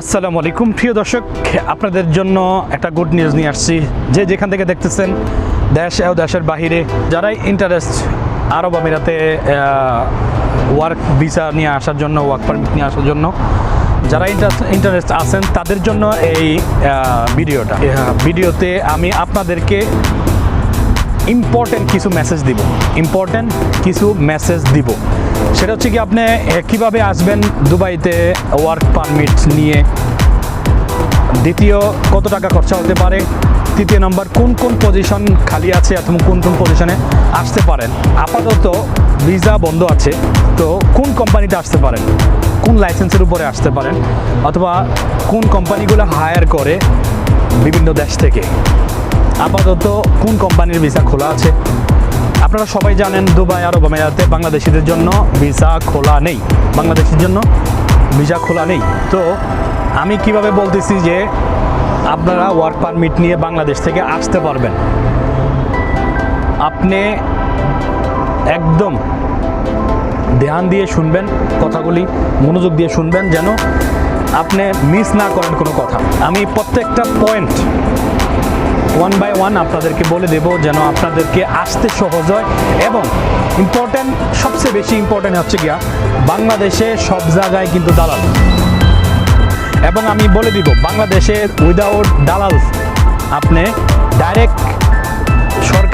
আসসালামু আলাইকুম। প্রিয় দর্শক, আপনাদের জন্য একটা গুড নিউজ নিয়ে আসছি। যে যেখান থেকে দেখতেছেন, দেশ ও দেশের বাহিরে, যারাই ইন্টারেস্ট আরব আমিরাতে ওয়ার্ক ভিসা নিয়ে আসার জন্য ওয়ার্ক পারমিট নিয়ে আসার জন্য, যারা ইন্টারেস্ট আছেন, তাদের জন্য এই ভিডিওটা ভিডিওতে আমি আপনাদেরকে ইম্পর্টেন্ট কিছু মেসেজ দিব। ইম্পর্টেন্ট কিছু মেসেজ দিব। সেটা হচ্ছে কি, আপনি কীভাবে আসবেন দুবাইতে ওয়ার্ক পারমিট নিয়ে? দ্বিতীয়, কত টাকা খরচা হতে পারে? তৃতীয় নম্বর কোন কোন পজিশন খালি আছে এবং কোন কোন পজিশনে আসতে পারেন? আপাতত ভিসা বন্ধ আছে, তো কোন কোম্পানিতে আসতে পারেন? কোন লাইসেন্সের উপরে আসতে পারেন? অথবা কোন কোম্পানিগুলো হায়ার করে বিভিন্ন দেশ থেকে? আপাতত কোন কোম্পানির ভিসা খোলা আছে? আপনারা সবাই জানেন দুবাই, আরব আমিরাতে বাংলাদেশিদের জন্য ভিসা খোলা নেই। বাংলাদেশের জন্য ভিসা খোলা নেই। তো আমি কীভাবে বলতেছি যে আপনারা ওয়ার্ক পারমিট নিয়ে বাংলাদেশ থেকে আসতে পারবেন? আপনি একদম ধ্যান দিয়ে শুনবেন, কথাগুলি মনোযোগ দিয়ে শুনবেন যেন আপনি মিস না করেন কোনো কথা। আমি প্রত্যেকটা পয়েন্ট ওয়ান বাই ওয়ান আপনাদেরকে বলে দেব যেন আপনাদেরকে আসতে সহজ হয় এবং ইম্পর্ট্যান্ট সবচেয়ে বেশি ইম্পর্ট্যান্ট হচ্ছে গিয়া বাংলাদেশে সব জায়গায় কিন্তু দালাল। এবং আমি বলে দিব, বাংলাদেশে উইদাউট দালাল আপনি ডাইরেক্ট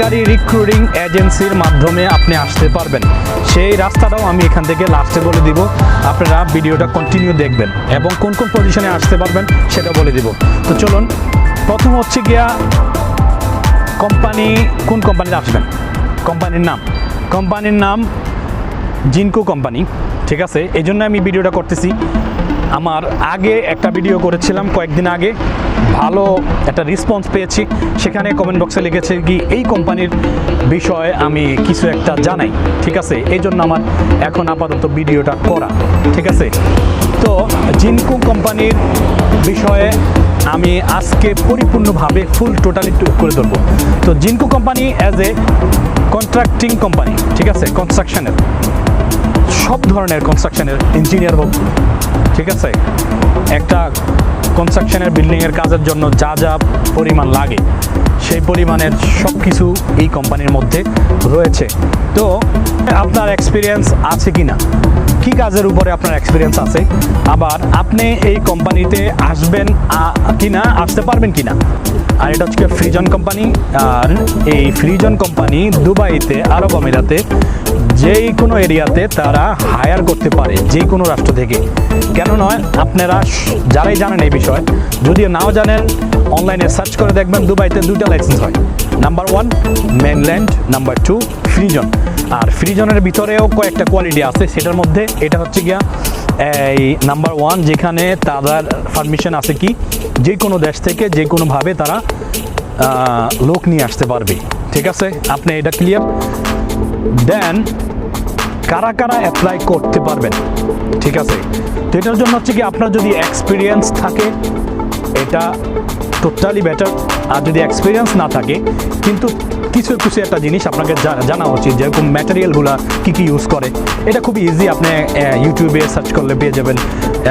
সরকারি রিক্রুটিং এজেন্সির মাধ্যমে আপনি আসতে পারবেন। সেই রাস্তাটাও আমি এখান থেকে লাস্টে বলে দিব। আপনারা ভিডিওটা কন্টিনিউ দেখবেন এবং কোন কোন পজিশনে আসতে পারবেন সেটা বলে দিব। তো চলুন, প্রথম হচ্ছে গিয়া কোম্পানি কোন কোম্পানিতে আসবেন? কোম্পানির নাম। কোম্পানির নাম জিনকো কোম্পানি ঠিক আছে? এই জন্য আমি ভিডিওটা করতেছি। আমার আগে একটা ভিডিও করেছিলাম কয়েকদিন আগে। ভালো একটা রেসপন্স পেয়েছি। সেখানে কমেন্ট বক্সে লিখেছে কি, এই কোম্পানির বিষয়ে আমি কিছু একটা জানাই, ঠিক আছে? এই জন্য আমার এখন আপাতত ভিডিওটা করা, ঠিক আছে? তো জিনকো কোম্পানির বিষয়ে আমি আজকে পরিপূর্ণভাবে ফুল টোটালি করে ধরবো। তো Jinko company as a contracting company ঠিক আছে? কনস্ট্রাকশনের সব ধরনের কনস্ট্রাকশনের ইঞ্জিনিয়ার হোক, ঠিক আছে? একটা কনস্ট্রাকশনের বিল্ডিংয়ের কাজের জন্য যা যা পরিমাণ লাগে, সেই পরিমাণের সব কিছু এই কোম্পানির মধ্যে রয়েছে। তো, আপনার এক্সপিরিয়েন্স আছে কি না কী কাজের উপরে আপনার এক্সপিরিয়েন্স আছে? আবার আপনি এই কোম্পানিতে আসবেন কি না আসতে পারবেন কি না আর এটা হচ্ছে ফ্রিজন কোম্পানি আর এই ফ্রিজন কোম্পানি দুবাইতে, আরব আমিরাতে যেই কোনো এরিয়াতে তারা হায়ার করতে পারে যে কোনো রাষ্ট্র থেকে। কেন নয়? আপনারা যারাই জানেন এই বিষয় যদিও নাও জানেন অনলাইনে সার্চ করে দেখবেন, দুবাইতে দুইটা লাইসেন্স হয়। Number one mainland number two free zone আর ফ্রিজনের ভিতরেও কয়েকটা কোয়ালিটি আছে, সেটার মধ্যে এটা হচ্ছে গিয়া, এই নাম্বার ওয়ান যেখানে তাদের পারমিশন আছে কি যে কোনো দেশ থেকে যে কোনোভাবে তারা লোক নিয়ে আসতে পারবে। ঠিক আছে? আপনি এটা ক্লিয়ার দেন কারা কারা অ্যাপ্লাই করতে পারবেন, ঠিক আছে? তো এটার জন্য হচ্ছে কি আপনার যদি এক্সপিরিয়েন্স থাকে, এটা টোটালি বেটার আর যদি এক্সপিরিয়েন্স না থাকে, কিন্তু কিছু কিছু একটা জিনিস আপনাকে জানা উচিত যেরকম ম্যাটেরিয়ালগুলো কী কী ইউজ করে। এটা খুব ইজি আপনি ইউটিউবে সার্চ করলে পেয়ে যাবেন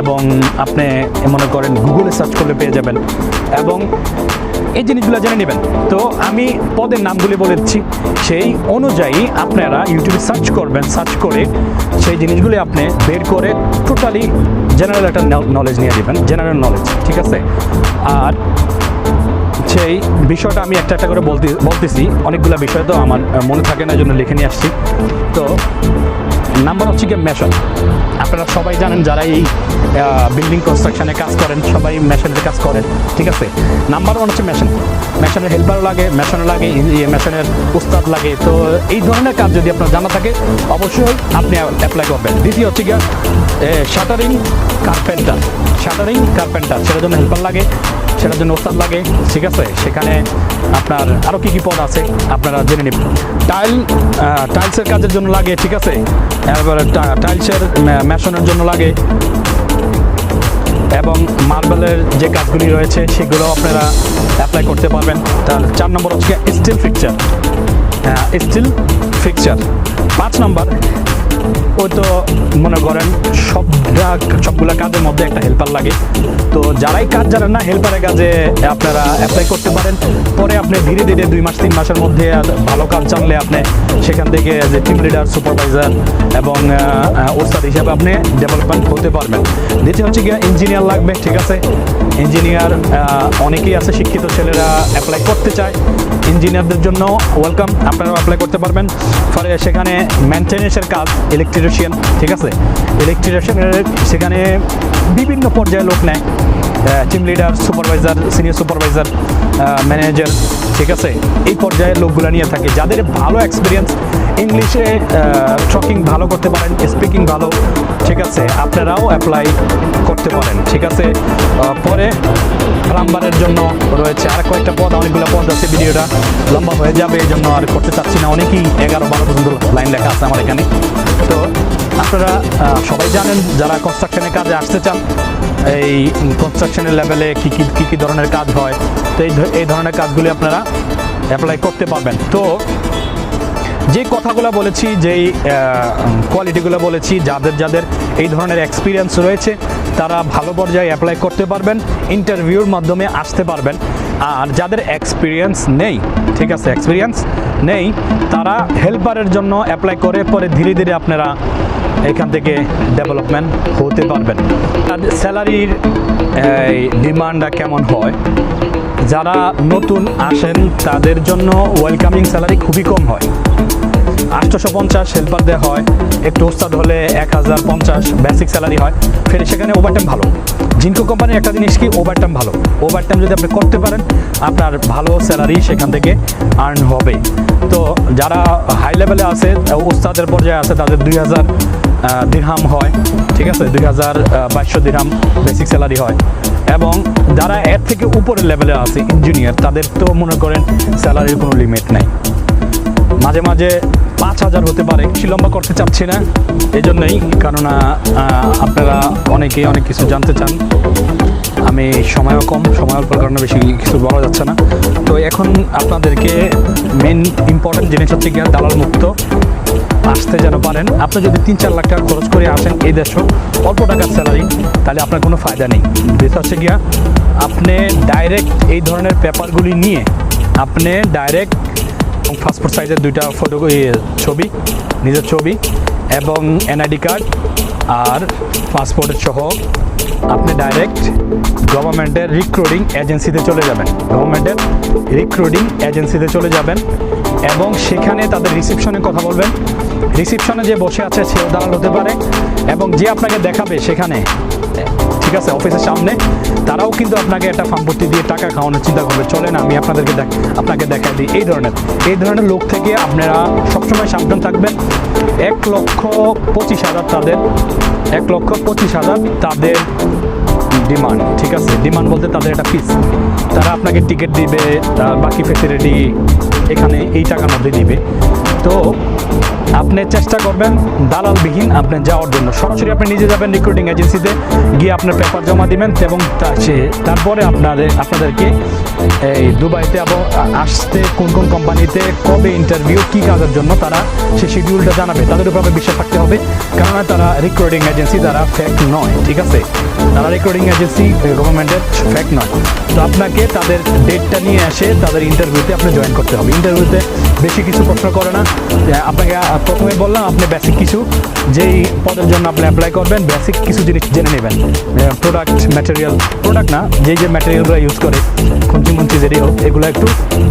এবং আপনি মনে করেন গুগলে সার্চ করলে পেয়ে যাবেন এবং এই জিনিসগুলো জেনে নেবেন। তো আমি পদের নামগুলি বলে দিচ্ছি। সেই অনুযায়ী আপনারা ইউটিউবে সার্চ করবেন সার্চ করে সেই জিনিসগুলি আপনি বের করে টোটালি জেনারেল একটা নলেজ নিয়ে দেবেন জেনারেল নলেজ ঠিক আছে? আর সেই বিষয়টা আমি একটা একটা করে বলতে বলতেছি। অনেকগুলো বিষয় তো আমার মনে থাকে না জন্য লিখে নিয়ে আসছি। তো, নাম্বার হচ্ছে গিয়ে মেশন আপনারা সবাই জানেন যারা এই বিল্ডিং কনস্ট্রাকশনে কাজ করেন, সবাই মেশনের কাজ করেন, ঠিক আছে? নাম্বার ওয়ান হচ্ছে মেশন মেশনের হেল্পার লাগে মেশনের লাগে মেশনের উস্তাদ লাগে। তো, এই ধরনের কাজ যদি আপনার জানা থাকে, অবশ্যই আপনি অ্যাপ্লাই করবেন। দ্বিতীয় হচ্ছে গিয়ে শাটারিং কার্পেন্টার শাটারিং কার্পেন্টার সেটার জন্য হেল্পার লাগে। সেটার জন্য ওস্তাদ লাগে। ঠিক আছে? সেখানে আপনার আরও কী কী পদ আছে আপনারা জেনে নেবেন। টাইল টাইলসের কাজের জন্য লাগে, ঠিক আছে? এবার টাইলসের মেশনের জন্য লাগে। এবং মার্বেলের যে কাজগুলি রয়েছে, সেগুলো আপনারা অ্যাপ্লাই করতে পারবেন। তার চার নম্বর হচ্ছে স্টিল ফিকচার স্টিল ফিকচার পাঁচ নম্বর ওই তো মনে করেন সবটা সবগুলা কাজের মধ্যে একটা হেল্পার লাগে। তো যারাই কাজ জানেন না হেল্পারের কাজে আপনারা অ্যাপ্লাই করতে পারেন। পরে আপনি ধীরে ধীরে দুই মাস, তিন মাসের মধ্যে ভালো কাজ জানলে আপনি সেখান থেকে যে টিম লিডার সুপারভাইজার এবং ওস্তাদ হিসাবে আপনি ডেভেলপমেন্ট হতে পারবেন। দ্বিতীয় হচ্ছে গিয়ে ইঞ্জিনিয়ার লাগবে, ঠিক আছে? ইঞ্জিনিয়ার অনেকেই আছে, শিক্ষিত ছেলেরা অ্যাপ্লাই করতে চায়। ইঞ্জিনিয়ারদের জন্য ওয়েলকাম আপনারাও অ্যাপ্লাই করতে পারবেন। ফলে সেখানে মেনটেন্যান্সের কাজ ইলেকট্রিশিয়ান ঠিক আছে? ইলেকট্রিশিয়ানের সেখানে বিভিন্ন পর্যায়ে লোক নেয়। Team leader supervisor senior supervisor manager ঠিক আছে? এই পর্যায়ের লোকগুলো নিয়ে থাকে। যাদের ভালো এক্সপিরিয়েন্স ইংলিশে টকিং ভালো করতে পারেন স্পিকিং ভালো ঠিক আছে, আপনারাও অ্যাপ্লাই করতে পারেন, ঠিক আছে? পরে প্লাম্বারের জন্য রয়েছে আর কয়েকটা পদ, অনেকগুলো পদ আছে ভিডিওটা। লম্বা হয়ে যাবে, এই জন্য আর করতে চাচ্ছি না। অনেকেই এগারো বারো পর্যন্ত লাইন লেখা আছে আমার এখানে। তো আপনারা সবাই জানেন যারা কনস্ট্রাকশনের কাজে আসতে চান, এই কনস্ট্রাকশনের লেভেলে কী কী কী কী ধরনের কাজ হয়? তো এই ধরনের কাজগুলি আপনারা অ্যাপ্লাই করতে পারবেন। তো যে কথাগুলো বলেছি যেই কোয়ালিটিগুলো বলেছি, যাদের যাদের এই ধরনের এক্সপিরিয়েন্স রয়েছে, তারা ভালো পর্যায়ে অ্যাপ্লাই করতে পারবেন ইন্টারভিউর মাধ্যমে আসতে পারবেন। আর যাদের এক্সপিরিয়েন্স নেই, ঠিক আছে এক্সপিরিয়েন্স নেই, তারা হেল্পারের জন্য অ্যাপ্লাই করে, পরে ধীরে ধীরে আপনারা এখান থেকে ডেভেলপমেন্ট হতে পারবেন। আর স্যালারির ডিমান্ডটা কেমন হয়? যারা নতুন আসেন, তাদের জন্য ওয়েলকামিং স্যালারি খুবই কম হয়। আটশোশো পঞ্চাশ হেল্পারদের হয়, একটু ওস্তাদ হলে এক হাজার পঞ্চাশ বেসিক স্যালারি হয়, ফের সেখানে ওভারটাইম ভালো। জিনকো কোম্পানির একটা জিনিস কি? ওভারটাইম ভালো। ওভারটাইম যদি আপনি করতে পারেন, আপনার ভালো স্যালারি সেখান থেকে আর্ন হবে। তো যারা হাই লেভেলে আছে, ওস্তাদের পর্যায়ে আছে, তাদের দুই হাজার দিরহাম হয়, ঠিক আছে? দুই হাজার বাইশশো দিরহাম বেসিক স্যালারি হয়। এবং যারা এর থেকে উপরের লেভেলে আছে ইঞ্জিনিয়ার তাদের তো মনে করেন স্যালারির কোনো লিমিট নাই। মাঝে মাঝে পাঁচ হাজার হতে পারে বেশি লম্বা করতে চাচ্ছি না এই জন্যই কেননা আপনারা অনেকেই অনেক কিছু জানতে চান। আমি সময়ও কম, সময় অল্পের কারণে বেশি কিছু বলা যাচ্ছে না। তো এখন আপনাদেরকে মেন ইম্পর্টেন্ট জিনিস হচ্ছে গিয়ে দালাল মুক্ত। আসতে যেন পারেন। আপনি যদি তিন চার লাখ টাকা খরচ করে আসেন এই দেশও অল্প টাকার স্যালারি তাহলে আপনার কোনো ফায়দা নেই। বিষয় হচ্ছে গিয়া, আপনি ডাইরেক্ট এই ধরনের পেপারগুলি নিয়ে আপনি ডাইরেক্ট পাসপোর্ট সাইজের দুইটা ফটো ছবি, নিজের ছবি এবং এনআইডি কার্ড আর পাসপোর্টের সহ আপনি ডাইরেক্ট গভর্নমেন্টের রিক্রুটিং এজেন্সিতে চলে যাবেন। গভর্নমেন্টের রিক্রুটিং এজেন্সিতে চলে যাবেন এবং সেখানে তাদের রিসেপশনে কথা বলবেন। রিসিপশনে যে বসে আছে সেও দালাল হতে পারে এবং যে আপনাকে দেখাবে সেখানে, ঠিক আছে, অফিসের সামনে, তারাও কিন্তু আপনাকে একটা ফার্মপত্তি দিয়ে টাকা খাওয়ানোর চিন্তা করবে। চলেন আমি আপনাদেরকে দেখ, আপনাকে দেখা দিই। এই ধরনের এই ধরনের লোক থেকে আপনারা সবসময় সাবধান থাকবেন। এক লক্ষ পঁচিশ হাজার তাদের, এক লক্ষ পঁচিশ হাজার তাদের ডিমান্ড, ঠিক আছে? ডিমান্ড বলতে তাদের একটা ফিস তারা আপনাকে টিকিট দিবে, তার বাকি ফেসিলিটি এখানে এই টাকার মধ্যে দিবে। তো আপনি চেষ্টা করবেন দালালবিহীন আপনি যাওয়ার জন্য। সরাসরি আপনি নিজে যাবেন রিক্রুটিং এজেন্সিতে গিয়ে আপনার পেপার জমা দিবেন এবং তারপরে আপনাদের আপনাদেরকে এই দুবাইতে আসতে কোন কোন কোম্পানিতে কবে ইন্টারভিউ কী কাজের জন্য তারা সে শিডিউলটা জানাবে। তাদের উপর বিশ্বাস থাকতে হবে কেননা তারা রিক্রুটিং এজেন্সি তারা ফ্যাক নয়, ঠিক আছে? তারা রিক্রুটিং এজেন্সি গভর্নমেন্টের ফ্যাক নয়। তো আপনাকে তাদের ডেটটা নিয়ে এসে তাদের ইন্টারভিউতে আপনি জয়েন করতে হবে। ইন্টারভিউতে বেশি কিছু প্রশ্ন করে না আপনাকে প্রথমে বললাম আপনি বেসিক কিছু, যেই পদের জন্য আপনি অ্যাপ্লাই করবেন বেসিক কিছু জিনিস জেনে নেবেন। প্রোডাক্ট ম্যাটেরিয়াল প্রোডাক্ট না যে যে ম্যাটেরিয়ালগুলো ইউজ করে খুঁজি মুঞ্চি যেটি হোক, এগুলো একটু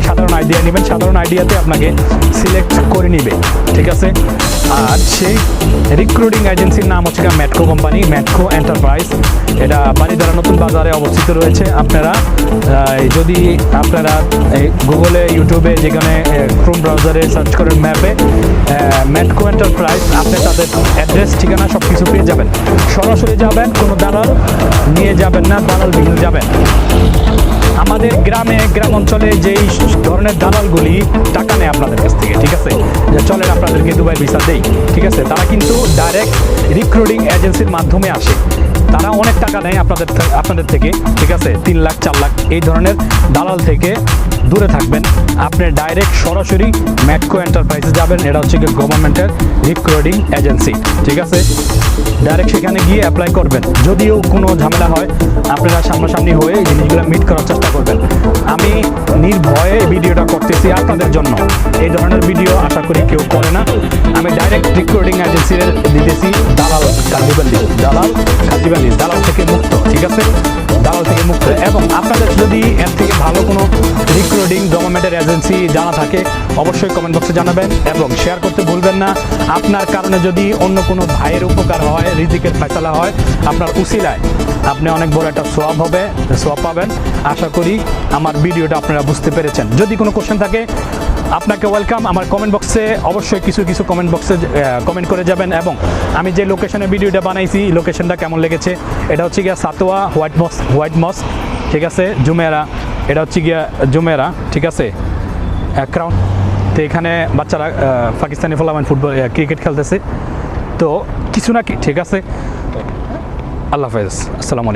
সাধারণ আইডিয়া নেবেন। সাধারণ আইডিয়াতে আপনাকে সিলেক্ট করে নিবে, ঠিক আছে? আর সেই রিক্রুটিং এজেন্সির নাম হচ্ছে ম্যাটকো কোম্পানি ম্যাটকো এন্টারপ্রাইজ এটা বাড়িধারা নতুন বাজারে অবস্থিত রয়েছে। আপনারা যদি আপনারা গুগলে ইউটিউবে যেখানে ক্রোম ব্রাউজারে সার্চ করেন ম্যাপে ম্যাটকো এন্টারপ্রাইজ আপনি তাদের অ্যাড্রেস ঠিকানা সব কিছু পেয়ে যাবেন। সরাসরি যাবেন, কোনো দালাল নিয়ে যাবেন না, দালাল বিহীন যাবেন। আমাদের গ্রামে, গ্রাম অঞ্চলে যেই ধরনের দালালগুলি টাকা নেয় আপনাদের কাছ থেকে, ঠিক আছে? যে চলেন, আপনাদেরকে দুবাই ভিসা দেই, ঠিক আছে? তারা কিন্তু ডাইরেক্ট রিক্রুটিং এজেন্সির মাধ্যমে আসে। তারা অনেক টাকা নেয় আপনাদের আপনাদের থেকে, ঠিক আছে? তিন লাখ, চার লাখ, এই ধরনের দালাল থেকে দূরে থাকবেন। আপনি ডাইরেক্ট সরাসরি ম্যাটকো এন্টারপ্রাইজে যাবেন। এটা হচ্ছে কি গভর্নমেন্টের রিক্রুটিং এজেন্সি ঠিক আছে? ডাইরেক্ট সেখানে গিয়ে অ্যাপ্লাই করবেন। যদিও কোনো ঝামেলা হয়, আপনারা সামনাসামনি হয়ে জিনিসগুলো মিট করার চেষ্টা করবেন। আমি নির্ভয়ে ভিডিওটা করতেছি আপনাদের জন্য। এই ধরনের ভিডিও আশা করি কেউ করে না। আমি ডাইরেক্ট রিক্রুটিং এজেন্সির দিতেছি দালাল কান্দিবান্দি দালাল কান্দিবান্দি দালাল থেকে মুক্ত, ঠিক আছে? দালাল থেকে মুক্ত। এবং আপনাদের যদি এর থেকে ভালো কোনো রিক্রুটিং গভর্নমেন্টের এজেন্সি জানা থাকে, অবশ্যই কমেন্ট বক্সে জানাবেন এবং শেয়ার করতে ভুলবেন না। আপনার কারণে যদি অন্য কোনো ভাইয়ের উপকার হয়, রিজিকের ফয়সালা হয়, আপনার উসিলায় আপনি অনেক বড় একটা সোয়াব হবে, সোয়াব পাবেন। আশা করি আমার ভিডিওটা আপনারা বুঝতে পেরেছেন। যদি কোনো কোশ্চেন থাকে, আপনাকে ওয়েলকাম আমার কমেন্ট বক্সে অবশ্যই কিছু কিছু কমেন্ট বক্সে কমেন্ট করে যাবেন এবং আমি যে লোকেশনে ভিডিওটা বানাইছি লোকেশনটা কেমন লেগেছে, এটা হচ্ছে গিয়া Satwa white moss white moss ঠিক আছে? জুমেরা। এটা হচ্ছে গিয়া জুমেরা, ঠিক আছে? ক্রাউন তো এখানে বাচ্চারা পাকিস্তানি ফলামান ফুটবল ক্রিকেট খেলতেছে। তো কিছু না কি ঠিক আছে? আল্লাহ হাফেজ। আসসালামু আলাইকুম।